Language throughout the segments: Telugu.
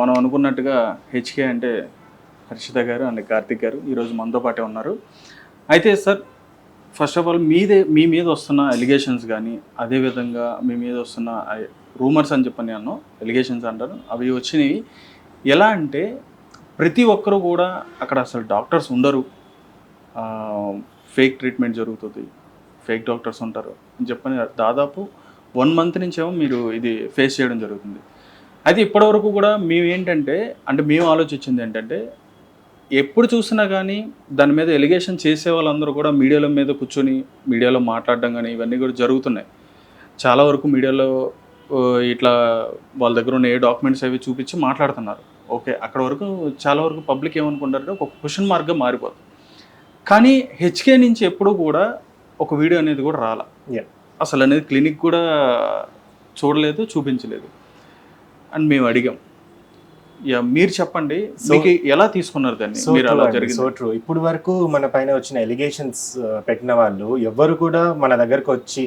మనం అనుకున్నట్టుగా హెచ్కే అంటే హర్షిత గారు అండ్ కార్తిక్ గారు ఈరోజు మనతో పాటే ఉన్నారు. అయితే సార్ ఫస్ట్ ఆఫ్ ఆల్ మీదే మీ మీద వస్తున్న ఎలిగేషన్స్ కానీ అదేవిధంగా మీ మీద వస్తున్న రూమర్స్ అని చెప్పని అన్నో ఎలిగేషన్స్ అంటారు అవి వచ్చినవి ఎలా అంటే ప్రతి ఒక్కరు కూడా అక్కడ అసలు డాక్టర్స్ ఉండరు. ఫేక్ ట్రీట్మెంట్ జరుగుతుంది ఫేక్ డాక్టర్స్ ఉంటారు అని చెప్పని దాదాపు వన్ మంత్ నుంచేమో మీరు ఇది ఫేస్ చేయడం జరుగుతుంది. అయితే ఇప్పటివరకు కూడా మేము ఏంటంటే అంటే మేము ఆలోచించింది ఏంటంటే ఎప్పుడు చూసినా కానీ దాని మీద ఎలిగేషన్ చేసే వాళ్ళందరూ కూడా మీడియాల మీద కూర్చొని మీడియాలో మాట్లాడడం కానీ ఇవన్నీ కూడా జరుగుతున్నాయి. చాలా వరకు మీడియాలో ఇట్లా వాళ్ళ దగ్గర ఉన్న ఏ డాక్యుమెంట్స్ అవి చూపించి మాట్లాడుతున్నారు. ఓకే అక్కడ వరకు చాలా వరకు పబ్లిక్ ఏమనుకుంటారంటే ఒక క్వశ్చన్ మార్క్గా మారిపోతుంది కానీ హెచ్కే నుంచి ఎప్పుడూ కూడా ఒక వీడియో అనేది కూడా రాలా. అసలు అనేది క్లినిక్ కూడా చూడలేదు చూపించలేదు. అండ్ మేము అడిగాం. యా మీరు చెప్పండి. మీకు ఎలా తీసుకున్నారు దాన్ని? మీరు అలా జరిగింది. సో ట్రూ ఇప్పుడు వరకు మన పైన వచ్చిన ఎలిగేషన్స్ పెట్టిన వాళ్ళు ఎవ్వరు కూడా మన దగ్గరకు వచ్చి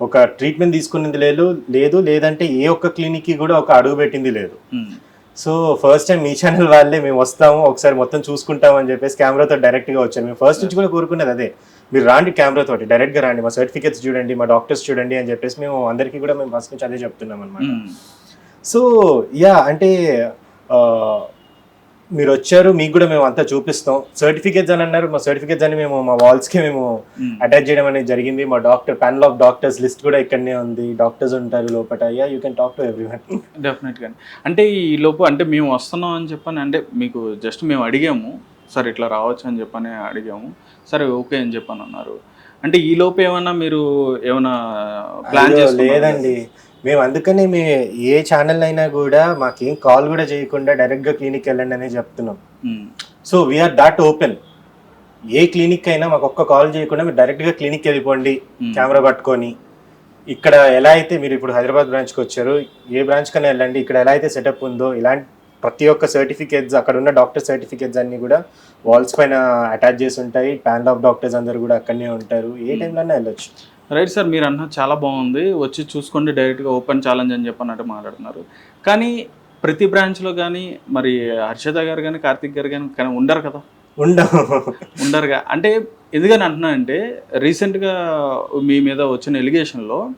ఒక ట్రీట్మెంట్ తీసుకున్నది లేదు లేదు లేదంటే ఏ ఒక్క క్లినిక్కి కూడా ఒక అడుగు పెట్టింది లేదు. ఉమ్, సో ఫస్ట్ టైం మీ ఛానల్ వాళ్ళే మేము వస్తాము ఒకసారి మొత్తం చూసుకుంటాం అని చెప్పేసి కెమెరాతో డైరెక్ట్గా వచ్చాను మేము ఫస్ట్ నుంచి కూడా కోరుకునేది అదే. మీరు రాండి కెమెరా తోటి డైరెక్ట్గా రాండి. మా సర్టిఫికేట్స్ చూడండి మా డాక్టర్స్ చూడండి అని చెప్పేసి మేము అందరికీ కూడా మేము ఫస్ట్ నుంచి అదే చెప్తున్నాం అనమాట ఉమ్, సో యా అంటే మీరు వచ్చారు మీకు కూడా మేము అంతా చూపిస్తాం. సర్టిఫికేట్స్ అని అన్నారు మా సర్టిఫికేట్స్ అని మేము మా walls కి మేము. అటాచ్ చేయడం అనేది జరిగింది. మా doctor panel of doctors list కూడా ఇక్కడనే ఉంది. డాక్టర్స్ ఉంటారు లోపల yeah you can talk to everyone డెఫినెట్గా అంటే ఈ లోపు అంటే మేము వస్తున్నాం అని చెప్పని అంటే మీకు జస్ట్ మేము అడిగాము. సరే ఇట్లా రావచ్చు అని చెప్పని అడిగాము. సరే ఓకే అని చెప్పని అన్నారు. అంటే ఈ లోపు ఏమన్నా మీరు ఏమైనా ప్లాన్? లేదండి. మేము అందుకనే మీ ఏ ఛానల్ అయినా కూడా మాకేం కాల్ కూడా చేయకుండా డైరెక్ట్గా క్లినిక్ వెళ్ళండి అనే చెప్తున్నాం. So we are that open a clinic అయినా మాకు ఒక్క కాల్ చేయకుండా మీరు డైరెక్ట్గా క్లినిక్ వెళ్ళిపోండి. కెమెరా పట్టుకొని. ఇక్కడ ఎలా అయితే మీరు ఇప్పుడు హైదరాబాద్ బ్రాంచ్కి వచ్చారు ఏ బ్రాంచ్ కన్నా వెళ్ళండి ఇక్కడ ఎలా అయితే సెటప్ ఉందో ఇలాంటి ప్రతి ఒక్క సర్టిఫికేట్స్ అక్కడ ఉన్న డాక్టర్ సర్టిఫికేట్స్ అన్ని కూడా వాల్స్ పైన అటాచ్ చేసి ఉంటాయి. ప్యానల్ ఆఫ్ డాక్టర్స్ అందరు కూడా అక్కడనే ఉంటారు. ఏ టైంలో వెళ్ళొచ్చు. రైట్ సార్ మీరు అన్న చాలా బాగుంది. వచ్చి చూసుకోండి డైరెక్ట్గా ఓపెన్ ఛాలెంజ్ అని చెప్పన్నట్టు మాట్లాడుతున్నారు. కానీ ప్రతి బ్రాంచ్లో కానీ మరి హర్షిత గారు కానీ కార్తిక్ గారు కానీ కానీ ఉండరు కదా? ఉండవు. ఉండరుగా. అంటే ఎందుకని అంటున్నా అంటే రీసెంట్గా మీ మీద వచ్చిన ఎలిగేషన్లో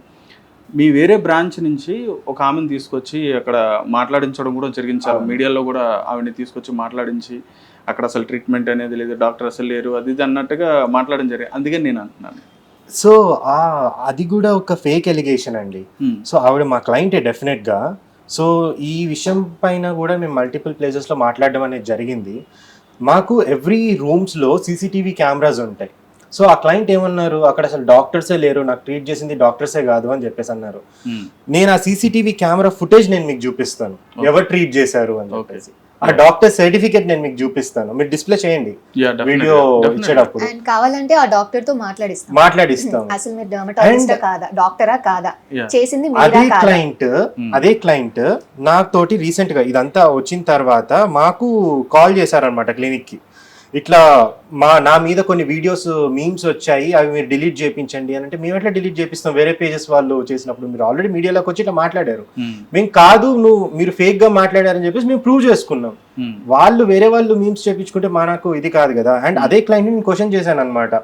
మీ వేరే బ్రాంచ్ నుంచి ఒక ఆమెను తీసుకొచ్చి అక్కడ మాట్లాడించడం కూడా అవును. మీడియాలో కూడా ఆవిడని తీసుకొచ్చి మాట్లాడించి అక్కడ అసలు ట్రీట్మెంట్ అనేది లేదు డాక్టర్ అసలు లేరు అది ఇది అన్నట్టుగా మాట్లాడడం జరిగింది. అందుకని నేను అంటున్నాను. సో ఆ అది కూడా ఒక ఫేక్ ఎలిగేషన్ అండి. Hmm. సో ఆవిడ మా క్లయింటే డెఫినెట్గా సో ఈ విషయం పైన కూడా మేము మల్టిపుల్ ప్లేసెస్లో మాట్లాడడం అనేది జరిగింది. మాకు ఎవ్రీ రూమ్స్లో సీసీటీవీ కెమెరాస్ ఉంటాయి. సో ఆ క్లయింట్ ఏమన్నారు? అక్కడ అసలు డాక్టర్సే లేరు. నాకు ట్రీట్ చేసింది డాక్టర్సే కాదు అని చెప్పేసి అన్నారు. Hmm. నేను ఆ సీసీటీవీ కెమెరా ఫుటేజ్ నేను మీకు చూపిస్తాను. ఎవరు ట్రీట్ చేశారు అని. చెప్పేసి. ఆ డాక్టర్ సర్టిఫికేట్ నేను మీకు చూపిస్తాను. మీరు డిస్ప్లే చేయండి. వీడియో. ఇచ్చేటప్పుడు. అండ్ కావాలంటే ఆ డాక్టర్తో మాట్లాడిస్తాం. మాట్లాడిస్తాం అసలు మీరు డర్మటాలజిస్టా కాదా? డాక్టరా కాదా. చేసింది అదే మీరా కాదా? Client Hmm. అదే క్లయింట్ నాతోటి రీసెంట్గా ఇదంతా వచ్చిన తర్వాత మాకు కాల్ చేశారనమాట క్లినిక్కి. ఇట్లా మా నా మీద కొన్ని వీడియోస్ మీమ్స్ వచ్చాయి అవి మీరు డిలీట్ చేయించండి అని అంటే మేము ఎట్లా డిలీట్ చేపిస్తాం? వేరే పేజెస్ వాళ్ళు చేసినప్పుడు మీరు ఆల్రెడీ మీడియాలోకి వచ్చి ఇట్లా మాట్లాడారు. Hmm. మేము కాదు నువ్వు మీరు ఫేక్గా మాట్లాడారని చెప్పేసి మేము ప్రూవ్ చేసుకున్నాం. Hmm. వాళ్ళు వేరే వాళ్ళు మీమ్స్ చేపించుకుంటే మనకు ఇది కాదు కదా. అండ్ అదే క్లయింట్ నేను క్వశ్చన్ చేశాను అనమాట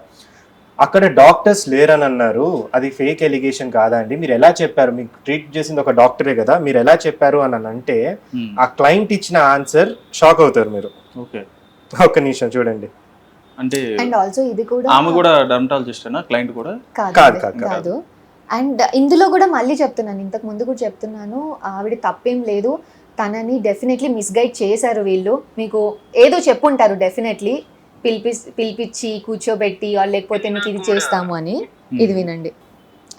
అక్కడ డాక్టర్స్ లేరని అన్నారు. అది ఫేక్ ఎలిగేషన్ కాదా అండి? మీరు ఎలా చెప్పారు? మీకు ట్రీట్ చేసింది ఒక డాక్టరే కదా. మీరు ఎలా చెప్పారు అని అంటే Hmm. ఆ క్లయింట్ ఇచ్చిన ఆన్సర్ షాక్ అవుతారు మీరు. ఓకే ఒక్క నిమిషం చూడండి. అంటే అండ్ ఆల్సో ఇది కూడా ఆమె కూడా డర్మటాలజిస్టేనా క్లయింట్ కూడా? కాదు కాదు, అండ్. ఇందులో కూడా మళ్ళీ చెప్తున్నాను ఇంతకు ముందు కూడా చెప్తున్నాను ఆవిడ తప్పేం లేదు. తనని డెఫినెట్లీ మిస్గైడ్ చేశారు వీళ్ళు. మీకు ఏదో చెప్పుంటారు డెఫినెట్లీ పిలిపి పిలిపించి కూర్చోబెట్టి లేకపోతే మీకు ఇది చేస్తాము అని. ఇది వినండి.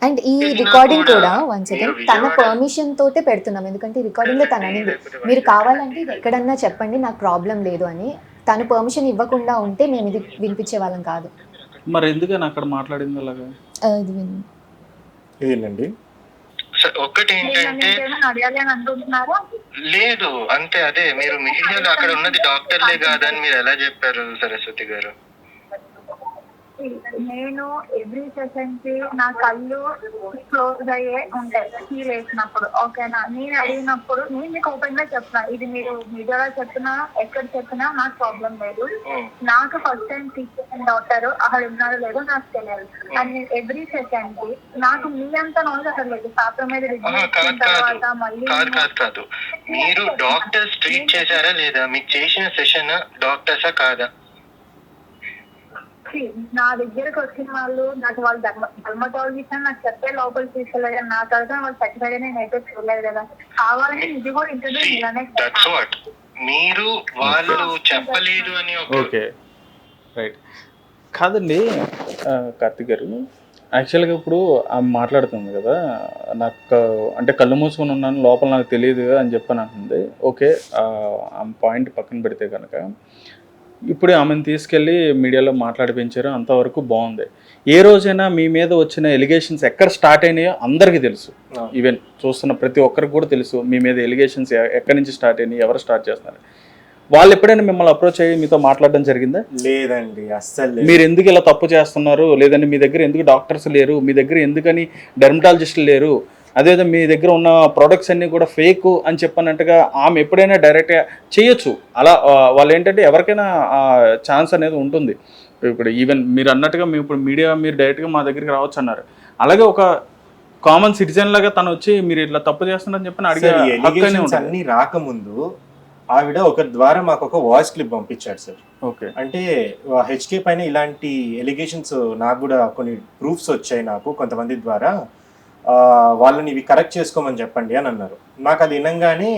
అండ్ ఈ రికార్డింగ్ కూడా వన్ సెకండ్ తన పర్మిషన్ తోటే పెడుతున్నాం. ఎందుకంటే రికార్డింగ్లో తన అనింది మీరు కావాలంటే ఎక్కడన్నా చెప్పండి నాకు ప్రాబ్లం లేదు అని. తను పర్మిషన్ ఇవ్వకుండా ఉంటే మేము ఇది వినిపించే వాళ్ళం కాదు. మరి ఎందుకని అక్కడ మాట్లాడింది అలాగా? ఆ, ఇది విను. స- ఒక్కటి ఏంటంటే అడగాలి అని అనుకుంటున్నారా? లేదు అంతే అదే మీరు మీడియాలో అక్కడ ఉన్నది డాక్టర్లే కాదని మీరు ఎలా చెప్పారు సరస్వతి గారు? నేను ఎవ్రీ సెషన్కి నా కళ్ళు క్లోజ్ అయ్యే ఉంటాయి ఫీల్ వేసినప్పుడు. ఓకేనా? నేను అడిగినప్పుడు నేను మీకు ఓపెన్గా చెప్తున్నా ఇది మీరు మీడియాలో చెప్పినా ఎక్కడ చెప్పినా నాకు ప్రాబ్లం లేదు. నాకు ఫస్ట్ టైం టీచర్ డాక్టర్ అక్కడ ఉన్నారో లేదో నాకు తెలియదు. అండ్ ఎవ్రీ సెషన్కి నాకు మీ అంత నాలెడ్జ్ అసలు లేదు. పాప మీద తర్వాత మళ్ళీ కాదు నేను- మీరు డాక్టర్స్ ట్రీట్ చేశారా లేదా? మీకు చేసిన సెషన్ డాక్టర్సా కాదా? నా దగ్గరకు వచ్చిన వాళ్ళు నాకు వాళ్ళు డర్మటాలజిస్ట్ అని నాకు చెప్పే లోపల తీసుకోలేదు నా తరఫున వాళ్ళు సర్టిఫైడ్ నేను అయితే చూడలేదు కదా. కావాలని ఇది కూడా ఇంటర్వ్యూ ఇలానే దట్స్ వాట్ మీరు వాళ్ళు చెప్పలేదు అని ఓకే. రైట్. కాదండి కార్తిక్ గారు యాక్చువల్గా ఇప్పుడు ఆమె మాట్లాడుతుంది కదా నాకు అంటే కళ్ళు మూసుకొని ఉన్నాను లోపల నాకు తెలియదు అని చెప్పని అంటుంది. ఓకే ఆ, ఆమె పాయింట్ పక్కన పెడితే కనుక ఇప్పుడు ఆమెను తీసుకెళ్ళి మీడియాలో మాట్లాడిపించారు. అంతవరకు బాగుంది. ఏ రోజైనా మీ మీద వచ్చిన ఎలిగేషన్స్ ఎక్కడ స్టార్ట్ అయినాయో అందరికీ తెలుసు. ఈవెన్ చూస్తున్న ప్రతి ఒక్కరికి కూడా తెలుసు మీ మీద ఎలిగేషన్స్ ఎక్కడి నుంచి స్టార్ట్ అయినాయి ఎవరు స్టార్ట్ చేస్తున్నారు. వాళ్ళు ఎప్పుడైనా మిమ్మల్ని అప్రోచ్ అయ్యి మీతో మాట్లాడడం జరిగిందా? లేదండి అస్సలు. మీరు ఎందుకు ఇలా తప్పు చేస్తున్నారు? లేదంటే మీ దగ్గర ఎందుకు డాక్టర్స్ లేరు? మీ దగ్గర ఎందుకని డెర్మటాలజిస్టులు లేరు? అదేవిధంగా మీ దగ్గర ఉన్న ప్రొడక్ట్స్ అన్నీ కూడా ఫేక్ అని చెప్పినట్టుగా ఆమె ఎప్పుడైనా డైరెక్ట్గా చేయొచ్చు. అలా వాళ్ళు ఏంటంటే ఎవరికైనా ఆ ఛాన్స్ అనేది ఉంటుంది. ఇప్పుడు ఈవెన్ మీరు అన్నట్టుగా మేము ఇప్పుడు మీడియా మీరు డైరెక్ట్గా మా దగ్గరికి రావచ్చు అన్నారు. అలాగే ఒక కామన్ సిటిజన్ లాగా తను వచ్చి మీరు ఇట్లా తప్పు చేస్తున్నారని చెప్పి అడిగే అన్ని రాకముందు ఆవిడ ఒకరి ద్వారా మాకు ఒక వాయిస్ క్లిప్ పంపించాడు సార్. ఓకే. అంటే హెచ్కే పైన ఇలాంటి ఎలిగేషన్స్ నాకు కూడా కొన్ని ప్రూఫ్స్ వచ్చాయి నాకు కొంతమంది ద్వారా. వాళ్ళని ఇవి కరెక్ట్ చేసుకోమని చెప్పండి అని అన్నారు. నాకు అది వినంగానే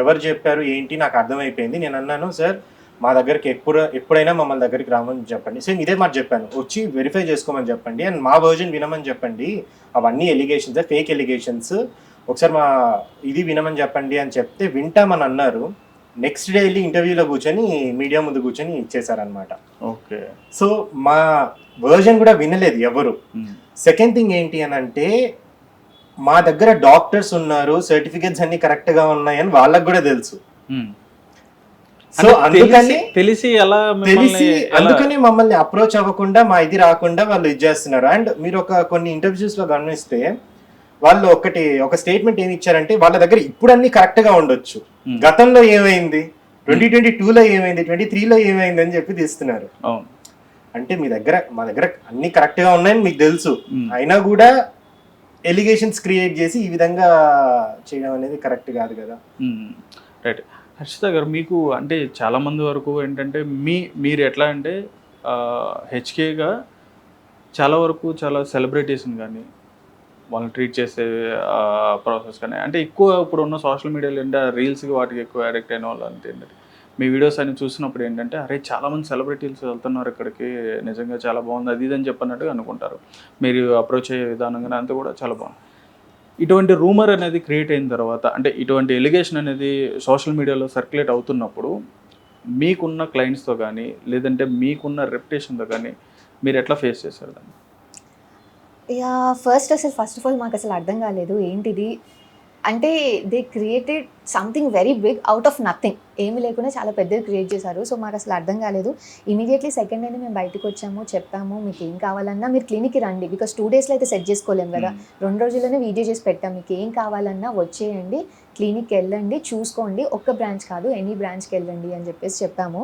ఎవరు చెప్పారు ఏంటి నాకు అర్థమైపోయింది. నేను అన్నాను సార్ మా దగ్గరికి ఎప్పుడు ఎప్పుడైనా మమ్మల్ని దగ్గరికి రామని చెప్పండి. సేమ్ ఇదే మాట చెప్పాను. వచ్చి వెరిఫై చేసుకోమని చెప్పండి అండ్ మా వర్జన్ వినమని చెప్పండి. అవన్నీ ఎలిగేషన్స్ ఫేక్ ఎలిగేషన్స్ ఒకసారి మా ఇది వినమని చెప్పండి అని చెప్తే వింటామని అన్నారు. నెక్స్ట్ డే వెళ్ళి ఇంటర్వ్యూలో కూర్చొని మీడియా ముందు కూర్చొని ఇచ్చేసారనమాట ఓకే. సో మా వర్జన్ కూడా వినలేదు ఎవరు. సెకండ్ థింగ్ ఏంటి అని అంటే మా దగ్గర డాక్టర్స్ ఉన్నారు సర్టిఫికెట్స్ అన్ని కరెక్ట్గా ఉన్నాయని వాళ్ళకి కూడా తెలుసు. సో అందుకని తెలిసి- ఎలా తెలిసి అందుకని మమ్మల్ని అప్రోచ్ అవ్వకుండా మా ఇది రాకుండా వాళ్ళు ఇది చేస్తున్నారు. అండ్ మీరు ఒక కొన్ని ఇంటర్వ్యూస్లో గమనిస్తే వాళ్ళు ఒకటి ఒక స్టేట్మెంట్ ఏమి ఇచ్చారంటే వాళ్ళ దగ్గర ఇప్పుడు అన్ని కరెక్ట్గా ఉండొచ్చు. గతంలో ఏమైంది? ట్వంటీ ట్వంటీ లో ఏమైంది? ట్వంటీ త్రీలో ఏమైంది అని చెప్పి తీస్తున్నారు. అంటే మీ దగ్గర మా దగ్గర అన్ని కరెక్ట్గా ఉన్నాయని మీకు తెలుసు. అయినా కూడా ఎలిగేషన్స్ క్రియేట్ చేసి ఈ విధంగా చేయడం అనేది కరెక్ట్ కాదు కదా. రైట్. హర్షిత గారు మీకు అంటే చాలామంది వరకు ఏంటంటే మీ మీరు ఎట్లా అంటే హెచ్కేగా చాలా వరకు చాలా సెలబ్రిటీస్ని కానీ వాళ్ళని ట్రీట్ చేసే ప్రాసెస్ కానీ అంటే ఎక్కువ ఇప్పుడు ఉన్న సోషల్ మీడియాలో ఏంటంటే రీల్స్కి వాటికి ఎక్కువ అడిక్ట్ అయిన వాళ్ళు అంటే ఏంటంటే మీ వీడియోస్ అన్ని చూసినప్పుడు ఏంటంటే అరే చాలామంది సెలబ్రిటీస్ వెళ్తున్నారు ఇక్కడికి నిజంగా చాలా బాగుంది అది ఇది అని చెప్పినట్టుగా అనుకుంటారు. మీరు అప్రోచ్ అయ్యే విధానం కానీ అంతా కూడా చాలా బాగుంది. ఇటువంటి రూమర్ అనేది క్రియేట్ అయిన తర్వాత అంటే ఇటువంటి ఎలిగేషన్ అనేది సోషల్ మీడియాలో సర్క్యులేట్ అవుతున్నప్పుడు మీకున్న క్లయింట్స్తో కానీ లేదంటే మీకున్న రెప్యుటేషన్తో కానీ మీరు ఎట్లా ఫేస్ చేశారు దాన్ని? యా ఫస్ట్ అసలు ఫస్ట్ ఆఫ్ ఆల్ మాకు అసలు అర్థం కాలేదు. ఏంటిది? అంటే they created something very big out of nothing ఏమీ లేకుండా చాలా పెద్దది క్రియేట్ చేశారు. సో మాకు అసలు అర్థం కాలేదు. ఇమీడియట్లీ సెకండ్ డేనే మేము బయటకు వచ్చాము చెప్పాము మీకు ఏం కావాలన్నా మీరు క్లినిక్కి రండి. బికాస్ టూ డేస్లో అయితే సెట్ చేసుకోలేము కదా. రెండు రోజుల్లోనే వీడియో చేసి పెట్టాం. మీకు ఏం కావాలన్నా వచ్చేయండి క్లినిక్కి వెళ్ళండి చూసుకోండి. ఒక్క బ్రాంచ్ కాదు ఎనీ బ్రాంచ్కి వెళ్ళండి అని చెప్పేసి చెప్పాము.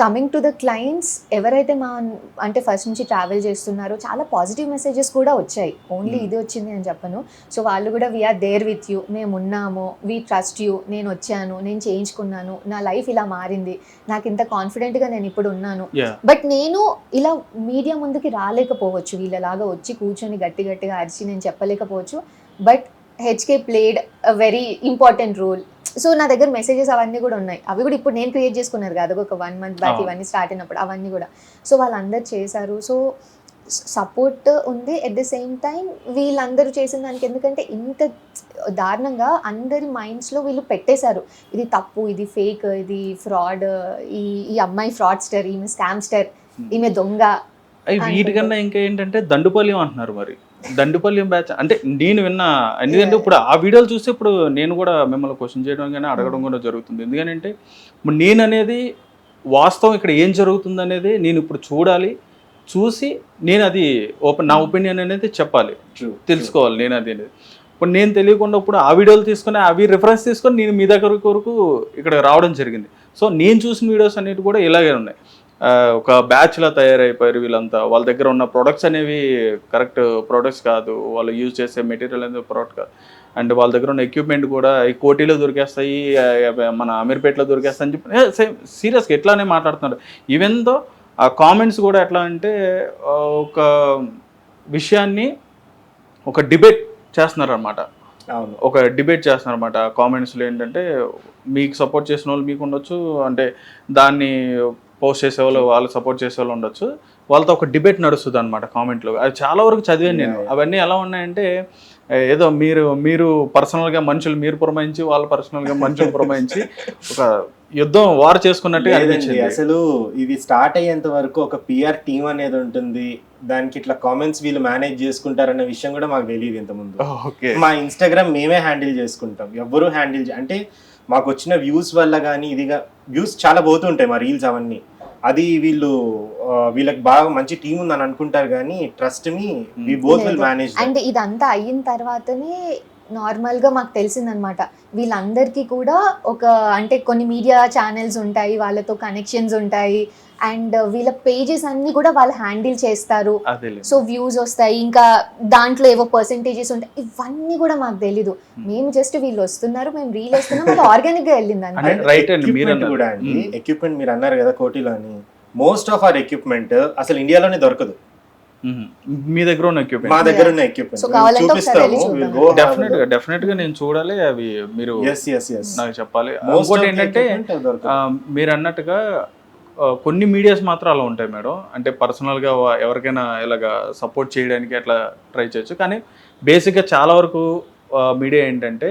కమింగ్ టు ద క్లయింట్స్ ఎవరైతే మా అంటే ఫస్ట్ నుంచి ట్రావెల్ చేస్తున్నారో చాలా పాజిటివ్ మెసేజెస్ కూడా వచ్చాయి. Only Hmm. ఇది వచ్చింది అని చెప్పను. సో వాళ్ళు కూడా వీఆర్ దేర్ విత్ యూ మేము ఉన్నాము. వీ ట్రస్ట్ యూ నేను వచ్చాను. నేను చేయించుకున్నాను. నా లైఫ్ ఇలా మారింది. నాకు ఇంత కాన్ఫిడెంట్గా నేను ఇప్పుడు ఉన్నాను. బట్ నేను ఇలా మీడియా ముందుకి రాలేకపోవచ్చు. వీళ్ళలాగా వచ్చి కూర్చొని గట్టి గట్టిగా అరిచి నేను చెప్పలేకపోవచ్చు. But HK played a very important role so నా దగ్గర మెసేజెస్ అవన్నీ కూడా ఉన్నాయి. అవి కూడా ఇప్పుడు నేను క్రియేట్ చేసుకున్నారు కదా. ఒక వన్ మంత్ బ్యాక్. ఇవన్నీ స్టార్ట్ అయినప్పుడు అవన్నీ కూడా. సో వాళ్ళందరూ చేశారు. సో సపోర్ట్ ఉంది. ఎట్ ద సేమ్ టైం వీళ్ళందరూ చేసిన దానికి ఎందుకంటే ఇంత దారుణంగా అందరి మైండ్స్లో వీళ్ళు పెట్టేశారు. ఇది తప్పు ఇది ఫేక్ ఇది ఫ్రాడ్ ఈ ఈ అమ్మాయి ఫ్రాడ్స్టర్ ఈమె స్కామ్స్టర్ ఈమె దొంగ వీటికన్నా ఇంకా ఏంటంటే దండుపల్యం అంటున్నారు మరి. దండుపల్యం బ్యాచ్ అంటే నేను విన్నా ఎందుకంటే ఇప్పుడు ఆ వీడియోలు చూస్తే ఇప్పుడు నేను కూడా మిమ్మల్ని క్వశ్చన్ చేయడం కానీ అడగడం కూడా జరుగుతుంది. ఎందుకంటే నేను అనేది వాస్తవం ఇక్కడ ఏం జరుగుతుంది అనేది నేను ఇప్పుడు చూడాలి. చూసి నేను అది ఓపెన్ నా ఒపీనియన్ అనేది చెప్పాలి. తెలుసుకోవాలి నేను అది అనేది. ఇప్పుడు నేను తెలియకుండా ఇప్పుడు ఆ వీడియోలు తీసుకొని అవి రిఫరెన్స్ తీసుకొని నేను మీ దగ్గర వరకు ఇక్కడ రావడం జరిగింది. సో నేను చూసిన వీడియోస్ అనేవి కూడా ఇలాగే ఉన్నాయి. ఒక బ్యాచ్లా తయారైపోయారు వీళ్ళంతా. వాళ్ళ దగ్గర ఉన్న ప్రొడక్ట్స్ అనేవి కరెక్ట్ ప్రొడక్ట్స్ కాదు. వాళ్ళు యూజ్ చేసే మెటీరియల్ అనేది ప్రోడక్ట్ కాదు. అండ్ వాళ్ళ దగ్గర ఉన్న ఎక్విప్మెంట్ కూడా ఈ కోటీలో దొరికేస్తాయి మన అమీర్పేటలో దొరికేస్తాయి అని చెప్పి సేమ్ సీరియస్గా ఎట్లానే మాట్లాడుతున్నారు. ఈవెన్ దో ఆ కామెంట్స్ కూడా ఎట్లా అంటే ఒక విషయాన్ని ఒక డిబేట్ చేస్తున్నారు అనమాట ఒక డిబేట్ చేస్తున్నారు అనమాట కామెంట్స్లో ఏంటంటే మీకు సపోర్ట్ చేసిన వాళ్ళు మీకు ఉండొచ్చు. అంటే దాన్ని పోస్ట్ చేసే వాళ్ళు వాళ్ళు సపోర్ట్ చేసే వాళ్ళు ఉండొచ్చు. వాళ్ళతో ఒక డిబేట్ నడుస్తుంది అనమాట కామెంట్లో. అది చాలా వరకు చదివాను నేను. అవన్నీ ఎలా ఉన్నాయంటే ఏదో మీరు మీరు పర్సనల్గా మనుషులు మీరు పురమాయించి వాళ్ళు పర్సనల్గా మనుషులు పురమాయించి ఒక యుద్ధం వార్ చేసుకున్నట్టు అనిపించింది. అసలు ఇది స్టార్ట్ అయ్యేంత వరకు ఒక పిఆర్ టీం అనేది ఉంటుంది. దానికి ఇట్లా కామెంట్స్ వీళ్ళు మేనేజ్ చేసుకుంటారన్న విషయం కూడా మాకు తెలియదు ఇంతకుముందు. ఓకే. మా ఇన్స్టాగ్రామ్ మేమే హ్యాండిల్ చేసుకుంటాం. ఎవ్వరూ హ్యాండిల్ అంటే మాకు వచ్చిన వ్యూస్ వల్ల కానీ ఇదిగా వ్యూస్ చాలా పోతుంటాయి మా రీల్స్ అవన్నీ అది వీళ్ళు వీళ్ళకి బాగా మంచి టీం ఉందని అనుకుంటారు కానీ trust me we both will. Manage and ఇదంతా అయిన తర్వాతనే నార్మల్గా మాకు తెలిసిందనమాట వీళ్ళందరికీ కూడా ఒక అంటే కొన్ని మీడియా ఛానల్స్ ఉంటాయి వాళ్ళతో కనెక్షన్స్ ఉంటాయి. అండ్ వీళ్ళ పేజెస్ అన్ని కూడా వాళ్ళు హ్యాండిల్ చేస్తారు. సో వ్యూస్ వస్తాయి. ఇంకా దాంట్లో ఏవో పర్సంటేజెస్ ఉంటాయి. ఇవన్నీ కూడా మాకు తెలీదు. మేము జస్ట్ వీళ్ళు వస్తున్నారు మేము రీల్ వస్తున్నాం అది ఆర్గానిక్గా వెళ్ళింది అంటే అంతే రైట్ అండి. మీరు ఎక్విప్మెంట్ మీరు అన్నారు కదా కోటిలో అని మోస్ట్ ఆఫ్ అవర్ ఎక్విప్మెంట్ అసలు ఇండియాలోనే దొరకదు. మీ దగ్గర ఉన్న మా ఎక్విప్మెంట్ దగ్గర ఉన్న ఎక్విప్మెంట్. డెఫినెట్గా డెఫినెట్గా నేను చూడాలి అవి మీరు నాకు చెప్పాలి. ఇంకోటి ఏంటంటే మీరు అన్నట్టుగా కొన్ని మీడియాస్ మాత్రం అలా ఉంటాయి మేడం. అంటే పర్సనల్గా ఎవరికైనా ఇలాగా సపోర్ట్ చేయడానికి అట్లా ట్రై చేయొచ్చు. కానీ బేసిక్గా చాలా వరకు మీడియా ఏంటంటే